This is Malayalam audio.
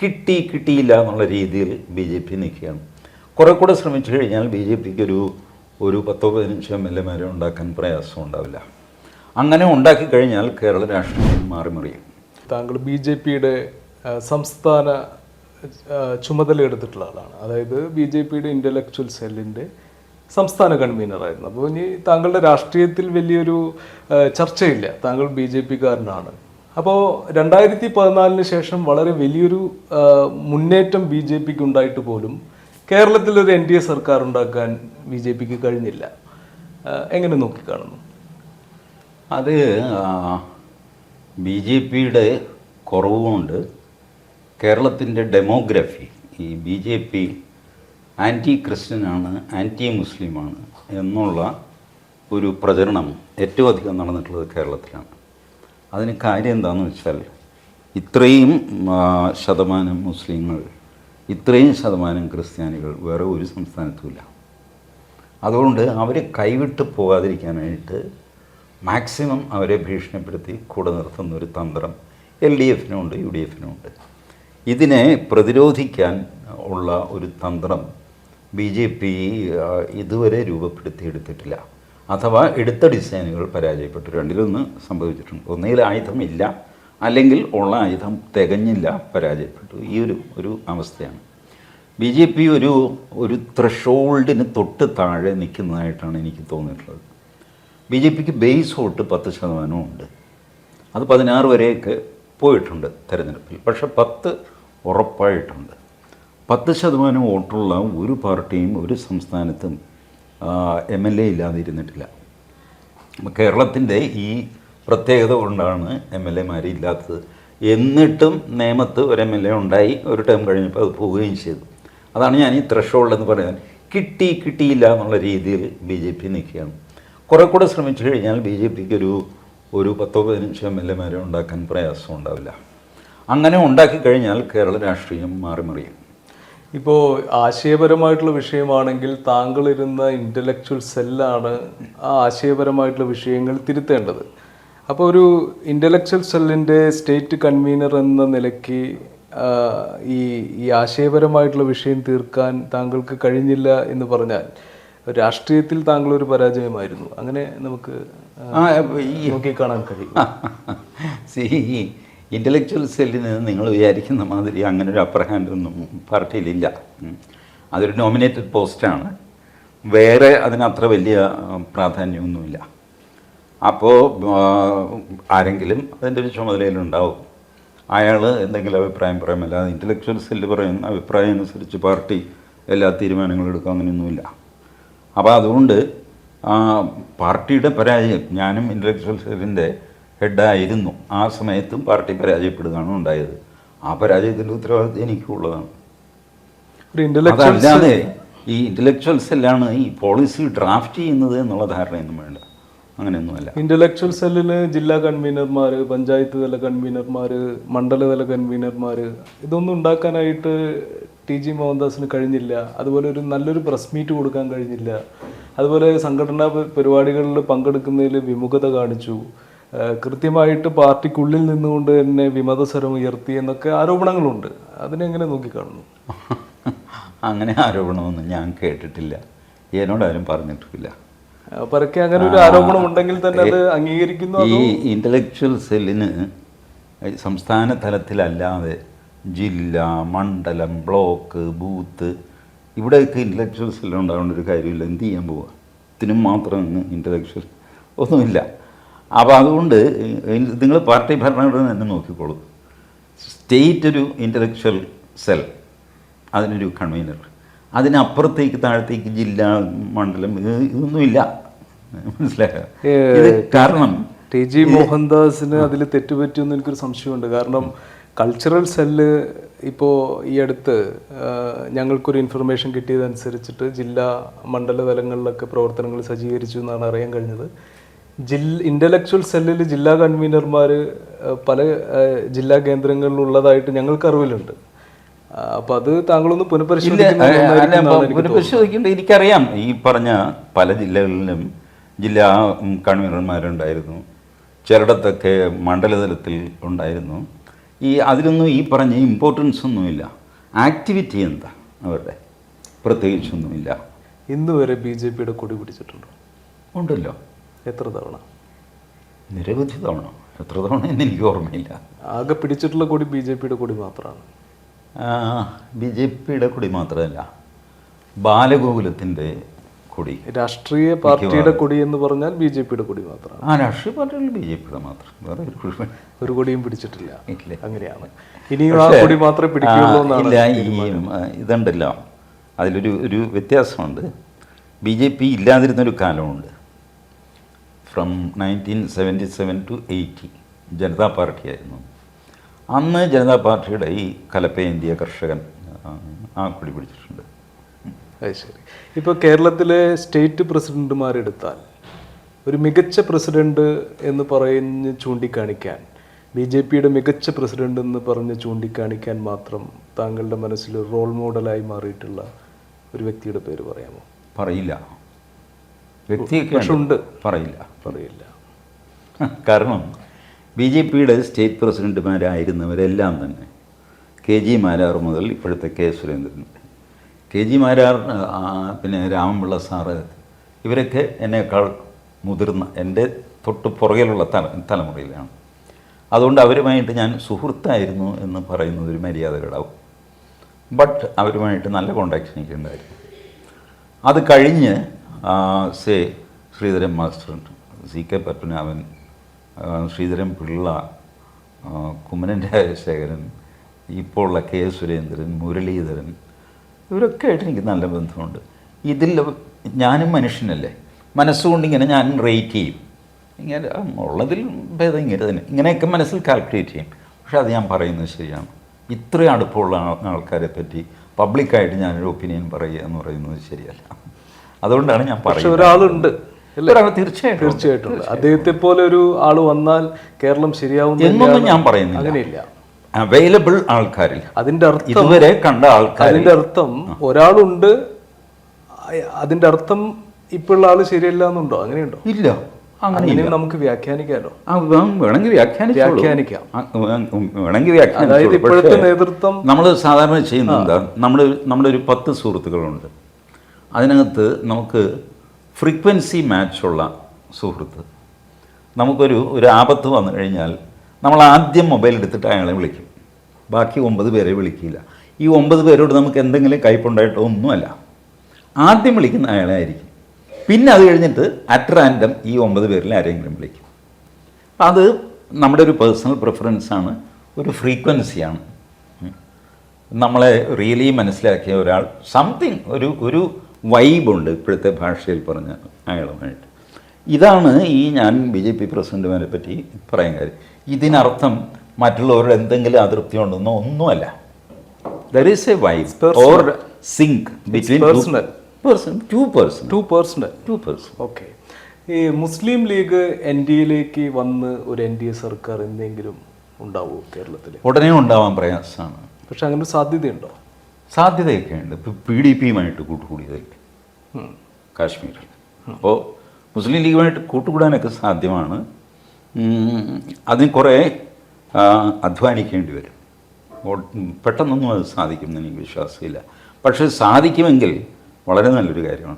കിട്ടി കിട്ടിയില്ല എന്നുള്ള രീതിയിൽ ബി ജെ പി നിൽക്കുകയാണ്. കുറെ കൂടെ ശ്രമിച്ചു കഴിഞ്ഞാൽ ബി ജെ പിക്ക് ഒരു ഒരു പത്തോ പതിനഞ്ചോ എം എൽ എമാരെ ഉണ്ടാക്കാൻ പ്രയാസം ഉണ്ടാവില്ല. അങ്ങനെ ഉണ്ടാക്കി കഴിഞ്ഞാൽ കേരള രാഷ്ട്രീയം മാറി മറിയും താങ്കൾ ബി ജെ പിയുടെ സംസ്ഥാന ചുമതല എടുത്തിട്ടുള്ള ആളാണ്. അതായത് ബി ജെ പിയുടെ ഇന്റലക്ച്വൽ സെല്ലിന്റെ സംസ്ഥാന കൺവീനറായിരുന്നു അപ്പോൾ ഇനി താങ്കളുടെ രാഷ്ട്രീയത്തിൽ വലിയൊരു ചർച്ചയില്ല. താങ്കൾ ബി ജെ പിക്കാരനാണ്. അപ്പോൾ രണ്ടായിരത്തി പതിനാലിന് ശേഷം വളരെ വലിയൊരു മുന്നേറ്റം ബി ജെ പിക്ക് ഉണ്ടായിട്ട് പോലും കേരളത്തിൽ ഒരു എൻ ഡി എ സർക്കാർ ഉണ്ടാക്കാൻ ബി ജെ പിക്ക് കഴിഞ്ഞില്ല. എങ്ങനെ നോക്കിക്കാണുന്നു? അത് ബി ജെ പിയുടെ കുറവുകൊണ്ട് കേരളത്തിന്റെ ഡെമോഗ്രഫി ഈ ബി ജെ പി ആന്റി ക്രിസ്ത്യനാണ് ആന്റി മുസ്ലിമാണ് എന്നുള്ള ഒരു പ്രചരണം ഏറ്റവും അധികം നടന്നിട്ടുള്ളത് കേരളത്തിലാണ്. അതിന് കാര്യം എന്താണെന്ന് വെച്ചാൽ ഇത്രയും ശതമാനം മുസ്ലിങ്ങൾ ഇത്രയും ശതമാനം ക്രിസ്ത്യാനികൾ വേറെ ഒരു സംസ്ഥാനത്തുമില്ല അതുകൊണ്ട് അവരെ കൈവിട്ട് പോകാതിരിക്കാനായിട്ട് മാക്സിമം അവരെ ഭീഷണിപ്പെടുത്തി കൂടെ നിർത്തുന്ന ഒരു തന്ത്രം എൽ ഡി എഫിനും ഉണ്ട് യു ഡി എഫിനും ഉണ്ട്. ഇതിനെ പ്രതിരോധിക്കാൻ ഉള്ള ഒരു തന്ത്രം ബി ജെ പി ഇതുവരെ രൂപപ്പെടുത്തിയെടുത്തിട്ടില്ല. അഥവാ എടുത്ത ഡിസൈനുകൾ പരാജയപ്പെട്ടു. രണ്ടിലൊന്ന് സംഭവിച്ചിട്ടുണ്ട്. ഒന്നുകിൽ ആയുധം ഇല്ല അല്ലെങ്കിൽ ഉള്ള ആയുധം തികഞ്ഞില്ല പരാജയപ്പെട്ടു. ഈ ഒരു ഒരു അവസ്ഥയാണ്. ബി ജെ പി ഒരു ഒരു ത്രഷോൾഡിന് തൊട്ട് താഴെ നിൽക്കുന്നതായിട്ടാണ് എനിക്ക് തോന്നിയിട്ടുള്ളത്. ബി ജെ പിക്ക് ബേസ് വോട്ട് പത്ത് ശതമാനവും ഉണ്ട്. അത് പതിനാറ് വരെയൊക്കെ പോയിട്ടുണ്ട് തിരഞ്ഞെടുപ്പിൽ. പക്ഷെ പത്ത് ഉറപ്പായിട്ടുണ്ട്. പത്ത് ശതമാനം വോട്ടുള്ള ഒരു പാർട്ടിയും ഒരു സംസ്ഥാനത്തും എം എൽ എ ഇല്ലാതെ ഇരുന്നിട്ടില്ല കേരളത്തിന്റെ ഈ പ്രത്യേകത കൊണ്ടാണ് എം എൽ എമാർ ഇല്ലാത്തത്. എന്നിട്ടും നേമത്ത് ഒരു എം എൽ എ ഉണ്ടായി ഒരു ടൈം കഴിഞ്ഞപ്പോൾ അത് പോവുകയും ചെയ്തു. അതാണ് ഞാൻ ഈ ത്രഷോൾഡ് എന്ന് പറയുന്നത്. കിട്ടി കിട്ടിയില്ല എന്നുള്ള രീതിയിൽ ബി ജെ പി നിൽക്കുകയാണ്. കുറെ കൂടെ ശ്രമിച്ചു കഴിഞ്ഞാൽ ബി ജെ പിക്ക് ഒരു ഒരു പത്തോ പതിനഞ്ചോ എം എൽ എമാരെ ഉണ്ടാക്കാൻ പ്രയാസം ഉണ്ടാവില്ല. അങ്ങനെ ഉണ്ടാക്കി കഴിഞ്ഞാൽ കേരള രാഷ്ട്രീയം മാറി മറിയും ഇപ്പോൾ ആശയപരമായിട്ടുള്ള വിഷയമാണെങ്കിൽ താങ്കൾ ഇരുന്ന ഇന്റലക്ച്വൽ സെല്ലാണ് ആ ആശയപരമായിട്ടുള്ള വിഷയങ്ങൾ തിരുത്തേണ്ടത്. അപ്പോൾ ഒരു ഇന്റലക്ച്വൽ സെല്ലിന്റെ സ്റ്റേറ്റ് കൺവീനർ എന്ന നിലയ്ക്ക് ഈ ഈ ആശയപരമായിട്ടുള്ള വിഷയം തീർക്കാൻ താങ്കൾക്ക് കഴിഞ്ഞില്ല എന്ന് പറഞ്ഞാൽ രാഷ്ട്രീയത്തിൽ താങ്കൾ ഒരു പരാജയമായിരുന്നു. അങ്ങനെ നമുക്ക് നോക്കിക്കാണാൻ കഴിയും. സി സെല്ലിൽ നിന്ന് നിങ്ങൾ വിചാരിക്കുന്ന മാതിരി അങ്ങനെ ഒരു അപ്പർ ഹാൻഡ് ഒന്നും പാർട്ടിയിലില്ല. അതൊരു നോമിനേറ്റഡ് പോസ്റ്റാണ് വേറെ അതിനത്ര വലിയ പ്രാധാന്യമൊന്നുമില്ല. അപ്പോൾ ആരെങ്കിലും അതിന്റെ ഒരു ചുമതലയിലുണ്ടാവും അയാൾ എന്തെങ്കിലും അഭിപ്രായം പറയാൻ അല്ലാതെ ഇന്റലക്ച്വൽ സെല്ല് പറയുന്ന അഭിപ്രായം അനുസരിച്ച് പാർട്ടി എല്ലാ തീരുമാനങ്ങളും എടുക്കുക അങ്ങനെയൊന്നുമില്ല. അപ്പോൾ അതുകൊണ്ട് പാർട്ടിയുടെ പരാജയം ഞാനും ഇന്റലക്ച്വൽ സെല്ലിന്റെ ഹെഡായിരുന്നു. ആ സമയത്തും പാർട്ടി പരാജയപ്പെടുകയാണ് ഉണ്ടായത്. ആ പരാജയത്തിന്റെ ഉത്തരവാദിത്വം എനിക്കുള്ളതാണ്. അതല്ലാതെ ഈ ഇന്റലക്ച്വൽസ് എല്ലാം ഈ പോളിസി ഡ്രാഫ്റ്റ് ചെയ്യുന്നത് എന്നുള്ള ധാരണയൊന്നും വേണ്ട. അങ്ങനെയൊന്നുമല്ല. ഇന്റലക്ച്വൽ സെല്ലിന് ജില്ലാ കൺവീനർമാർ പഞ്ചായത്ത് തല കൺവീനർമാർ മണ്ഡലതല കൺവീനർമാർ ഇതൊന്നും ഉണ്ടാക്കാനായിട്ട് ടി ജി മോഹൻദാസിന് കഴിഞ്ഞില്ല. അതുപോലെ ഒരു നല്ലൊരു പ്രസ് മീറ്റ് കൊടുക്കാൻ കഴിഞ്ഞില്ല. അതുപോലെ സംഘടനാ പരിപാടികളിൽ പങ്കെടുക്കുന്നതിൽ വിമുഖത കാണിച്ചു. കൃത്യമായിട്ട് പാർട്ടിക്കുള്ളിൽ നിന്നുകൊണ്ട് തന്നെ വിമതസ്വരം ഉയർത്തി എന്നൊക്കെ ആരോപണങ്ങളുണ്ട്. അതിനെങ്ങനെ നോക്കിക്കാണുന്നു? അങ്ങനെ ആരോപണമൊന്നും ഞാൻ കേട്ടിട്ടില്ല. എന്നോടാരും പറഞ്ഞിട്ടില്ല പരക്കെ അങ്ങനെ ഒരു ആരോപണം ഉണ്ടെങ്കിൽ തന്നെ അത് അംഗീകരിക്കുന്നു ഈ ഇന്റലക്ച്വൽ സെല്ലിന് സംസ്ഥാന തലത്തിലല്ലാതെ ജില്ല മണ്ഡലം ബ്ലോക്ക് ബൂത്ത് ഇവിടെയൊക്കെ ഇന്റലക്ച്വൽ സെല്ലുണ്ടാവേണ്ട ഒരു കാര്യമില്ല. എന്ത് ചെയ്യാൻ പോവുക ഇതിനും മാത്രം ഇന്റലക്ച്വൽ ഒന്നുമില്ല. അപ്പോൾ അതുകൊണ്ട് നിങ്ങൾ പാർട്ടി ഭരണഘടന തന്നെ നോക്കിക്കോളൂ. സ്റ്റേറ്റ് ഒരു ഇന്റലക്ച്വൽ സെൽ അതിനൊരു കൺവീനർ. അതിനപ്പുറത്തേക്ക് താഴത്തേക്ക് ജില്ല മണ്ഡലം ഇതൊന്നുമില്ല. മനസ്സിലായോ? ഇത് കാരണം ടി ജി മോഹൻദാസിന് അതിൽ തെറ്റുപറ്റിയെന്ന് എനിക്കൊരു സംശയമുണ്ട്. കാരണം കൾച്ചറൽ സെല്ല് ഇപ്പോൾ ഈ അടുത്ത് ഞങ്ങൾക്കൊരു ഇൻഫർമേഷൻ കിട്ടിയതനുസരിച്ചിട്ട് ജില്ലാ മണ്ഡല തലങ്ങളിലൊക്കെ പ്രവർത്തനങ്ങൾ സജ്ജീകരിച്ചു എന്നാണ് അറിയാൻ കഴിഞ്ഞത്. ജില്ല ഇന്റലക്ച്വൽ സെല്ലിൽ ജില്ലാ കൺവീനർമാർ പല ജില്ലാ കേന്ദ്രങ്ങളിലുള്ളതായിട്ട് ഞങ്ങൾക്ക് അറിവിലുണ്ട്. അപ്പൊ അത് താങ്കളൊന്ന് പുനഃപരിശോധിക്കുമ്പോൾ എനിക്കറിയാം. ഈ പറഞ്ഞ പല ജില്ലകളിലും ജില്ലാ കൺവീനർമാരുണ്ടായിരുന്നു ചിലയിടത്തൊക്കെ മണ്ഡലതലത്തിൽ ഉണ്ടായിരുന്നു. ഈ അതിലൊന്നും ഈ പറഞ്ഞ ഇമ്പോർട്ടൻസ് ഒന്നുമില്ല ആക്ടിവിറ്റി എന്താ അവരുടെ? പ്രത്യേകിച്ചൊന്നുമില്ല. ഇന്ന് വരെ ബി ജെ പിയുടെ കൊടി പിടിച്ചിട്ടുണ്ടോ? ഉണ്ടല്ലോ. എത്ര തവണ? നിരവധി തവണ. എത്ര തവണ എന്ന് എനിക്ക് ഓർമ്മയില്ല. ആകെ പിടിച്ചിട്ടുള്ള കൊടി ബി ജെ പിയുടെ കൊടി മാത്രമാണ്. ബി ജെ പിയുടെ കൊടി മാത്രമല്ല ബാലഗോകുലത്തിന്റെ കൊടി. രാഷ്ട്രീയ പാർട്ടിയുടെ കൊടി എന്ന് പറഞ്ഞാൽ ബി ജെ പിയുടെ കൊടി മാത്രമാണ്. ആ രാഷ്ട്രീയ പാർട്ടികളിൽ ബി ജെ പിയുടെ മാത്രം. വേറെ ഒരു കൊടി ഒരു കൊടിയും പിടിച്ചിട്ടില്ല. ഇല്ല. അങ്ങനെയാണ്. ഇനിയും ആ കൊടി മാത്രമേ പിടിക്കുള്ളൂ എന്നാണ് ഇതുണ്ടല്ലോ. അതിലൊരു ഒരു വ്യത്യാസമുണ്ട്. ബി ജെ പി ഇല്ലാതിരുന്നൊരു കാലമുണ്ട്. From nineteen seventy seven to eighty Janata പാർട്ടിയായിരുന്നു. അന്ന് ജനതാ പാർട്ടിയുടെ ഈ കലപ്പേന്ത്യ കർഷകൻ ആ, കുടി പിടിച്ചിട്ടുണ്ട്. അത് ശരി. ഇപ്പോൾ കേരളത്തിലെ സ്റ്റേറ്റ് പ്രസിഡന്റുമാരെടുത്താൽ ഒരു മികച്ച പ്രസിഡന്റ് എന്ന് പറഞ്ഞ് ചൂണ്ടിക്കാണിക്കാൻ ബി ജെ പിയുടെ മികച്ച പ്രസിഡന്റ് എന്ന് പറഞ്ഞ് ചൂണ്ടിക്കാണിക്കാൻ മാത്രം താങ്കളുടെ മനസ്സിൽ റോൾ മോഡലായി മാറിയിട്ടുള്ള ഒരു വ്യക്തിയുടെ പേര് പറയാമോ? പറയില്ല. വ്യക്തിയൊക്കെ ഉണ്ട്. പറയില്ല പറയില്ല. കാരണം ബി ജെ പിയുടെ സ്റ്റേറ്റ് പ്രസിഡന്റുമാരായിരുന്നവരെല്ലാം തന്നെ കെ ജി മാരാർ മുതൽ ഇപ്പോഴത്തെ K Surendran. K G Marar പിന്നെ രാമപിള്ള സാറ് ഇവരൊക്കെ എന്നേക്കാൾ മുതിർന്ന എന്റെ തൊട്ട് പുറകിലുള്ള തല തലമുറയിലാണ്. അതുകൊണ്ട് അവരുമായിട്ട് ഞാൻ സുഹൃത്തായിരുന്നു എന്ന് പറയുന്നത് ഒരു മര്യാദകളാവും ബട്ട് അവരുമായിട്ട് നല്ല കോണ്ടാക്ട് എനിക്കുണ്ടായിരുന്നു അത് കഴിഞ്ഞ് say Sreedharan master C K Padmanabhan Sreedharan Pillai Kummanam Rajasekharan ഇപ്പോൾ ഉള്ള കെ സുരേന്ദ്രൻ മുരളീധരൻ ഇവരൊക്കെ ആയിട്ട് എനിക്ക് നല്ല ബന്ധമുണ്ട്. ഇതിൽ ഞാനും മനുഷ്യനല്ലേ? മനസ്സുകൊണ്ട് ഇങ്ങനെ ഞാൻ റേറ്റ് ചെയ്യും. ഇങ്ങനെ ഉള്ളതിൽ ഭേദം ഇങ്ങനെ തന്നെ. ഇങ്ങനെയൊക്കെ മനസ്സിൽ കാൽക്കുലേറ്റ് ചെയ്യും. പക്ഷേ അത് ഞാൻ പറയുന്നത് ശരിയാണ്. ഇത്രയും അടുപ്പമുള്ള ആൾ- ആൾക്കാരെ പറ്റി പബ്ലിക്കായിട്ട് ഞാനൊരു ഒപ്പീനിയൻ പറയുക എന്ന് പറയുന്നത് ശരിയല്ല. അതുകൊണ്ടാണ് ഞാൻ പക്ഷെ പറയുന്നത്. ഒരാളുണ്ട് തീർച്ചയായിട്ടും. തീർച്ചയായിട്ടും. അദ്ദേഹത്തെ പോലെ ഒരു ആൾ വന്നാൽ കേരളം ശരിയാവുന്ന എന്നൊന്നും ഞാൻ പറയുന്നില്ല. അങ്ങനെയില്ല. അവൈലബിൾ ആൾക്കാരിൽ അതിന്റെ അർത്ഥം ഇതുവരെ കണ്ട ആൾക്കാർ അതിന്റെ അർത്ഥം ഒരാളുണ്ട് അതിന്റെ അർത്ഥം ഇപ്പോഴുള്ള ആൾ ശരിയല്ല എന്നുണ്ടോ? അങ്ങനെയുണ്ടോ? ഇല്ല. അങ്ങനെ നമുക്ക് വ്യാഖ്യാനിക്കാലോ? വേണമെങ്കിൽ. വ്യാഖ്യാനിക്കാം. വേണമെങ്കിൽ അതായത് ഇപ്പോഴത്തെ നേതൃത്വം നമ്മൾ സാധാരണ ചെയ്യുന്നത് എന്താ? നമ്മൾ നമ്മുടെ ഒരു പത്ത് സുഹൃത്തുക്കളുണ്ട്. അതിനകത്ത് നമുക്ക് ഫ്രീക്വൻസി മാച്ചുള്ള സുഹൃത്ത്. നമുക്കൊരു ഒരു ആപത്ത് വന്നു കഴിഞ്ഞാൽ നമ്മൾ ആദ്യം മൊബൈൽ എടുത്തിട്ട് അയാളെ വിളിക്കും. ബാക്കി ഒമ്പത് പേരെ വിളിക്കില്ല. ഈ ഒമ്പത് പേരോട് നമുക്ക് എന്തെങ്കിലും കയ്പുണ്ടായിട്ടോ ഒന്നുമല്ല. ആദ്യം വിളിക്കുന്ന അയാളെ ആയിരിക്കും. പിന്നെ അത് കഴിഞ്ഞിട്ട് അറ്റ് റാൻഡം ഈ ഒമ്പത് പേരിൽ ആരെങ്കിലും വിളിക്കും. അത് നമ്മുടെ ഒരു പേഴ്സണൽ പ്രിഫറൻസാണ് ഒരു ഫ്രീക്വൻസിയാണ് നമ്മളെ റിയലി മനസ്സിലാക്കിയ ഒരാൾ സംതിങ് ഒരു ഒരു വൈബുണ്ട് ഇപ്പോഴത്തെ ഭാഷയിൽ പറഞ്ഞ അയാളുമായിട്ട്. ഇതാണ് ഈ ഞാൻ ബി ജെ പി പ്രസിഡന്റുമാരെ പറ്റി പറയാൻ കാര്യം. ഇതിനർത്ഥം മറ്റുള്ളവരുടെ എന്തെങ്കിലും അതൃപ്തി ഉണ്ടെന്നോ ഒന്നുമല്ല. There is a vibe or sync between. Person to person to person to person okay ഈ മുസ്ലിം ലീഗ് എൻ ഡി എയിലേക്ക് വന്ന് ഒരു എൻ ഡി എ സർക്കാർ എന്തെങ്കിലും ഉണ്ടാവുമോ കേരളത്തിൽ ഉടനെ ഉണ്ടാവാൻ പ്രയാസമാണ്. പക്ഷെ അങ്ങനെ ഒരു സാധ്യതയുണ്ടോ? സാധ്യതയൊക്കെ ഉണ്ട് ഇപ്പോൾ പി ഡി പിയുമായിട്ട് കൂട്ടുകൂടിയതല്ലേ ഉം. കാശ്മീരിൽ. അപ്പോൾ മുസ്ലിം ലീഗുമായിട്ട് കൂട്ടുകൂടാനൊക്കെ സാധ്യമാണ്. അതിന് കുറേ അധ്വാനിക്കേണ്ടി വരും. പെട്ടെന്നൊന്നും അത് സാധിക്കുമെന്ന് എനിക്ക് വിശ്വാസമില്ല. പക്ഷേ സാധിക്കുമെങ്കിൽ വളരെ നല്ലൊരു കാര്യമാണ്.